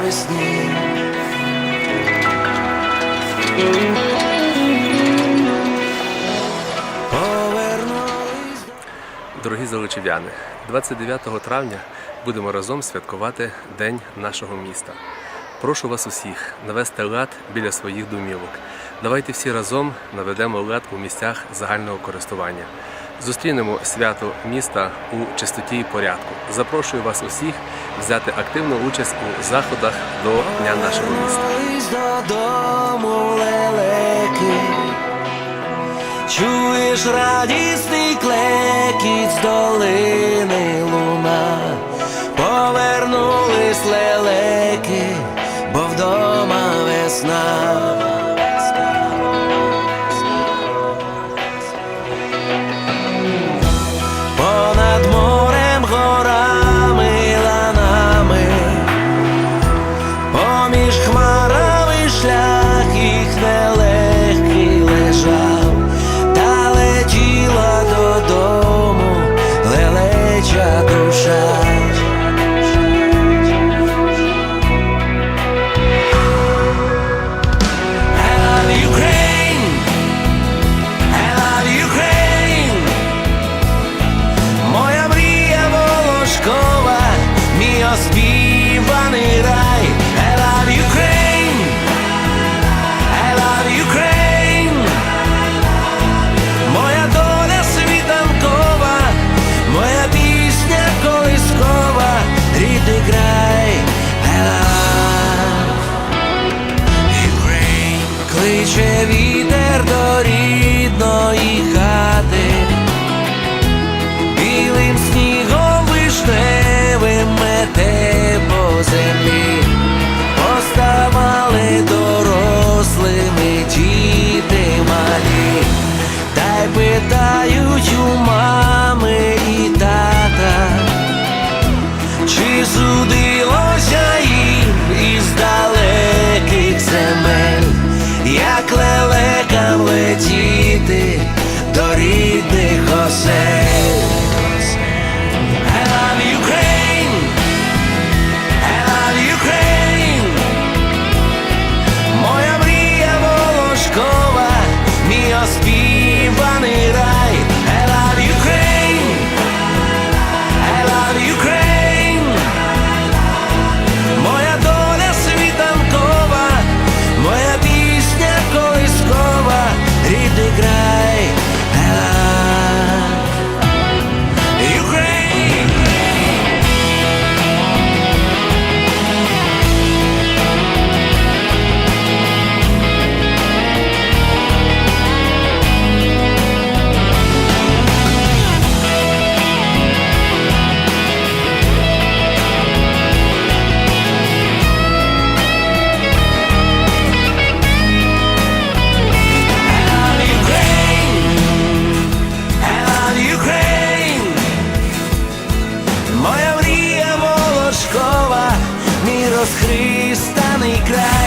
навесні. Дорогі заличів'яни, 29 травня будемо разом святкувати День нашого міста. Прошу вас усіх навести лад біля своїх домівок. Давайте всі разом наведемо лад у місцях загального користування. Зустрінемо свято міста у чистоті і порядку. Запрошую вас усіх взяти активну участь у заходах до Дня нашого міста. Чуєш радісний клекіт з долини луна, повернулись лелеки, бо вдома весна. Летіти до рідних осель. I love Ukraine. Моя мрія волошкова, мій оспіваний Моя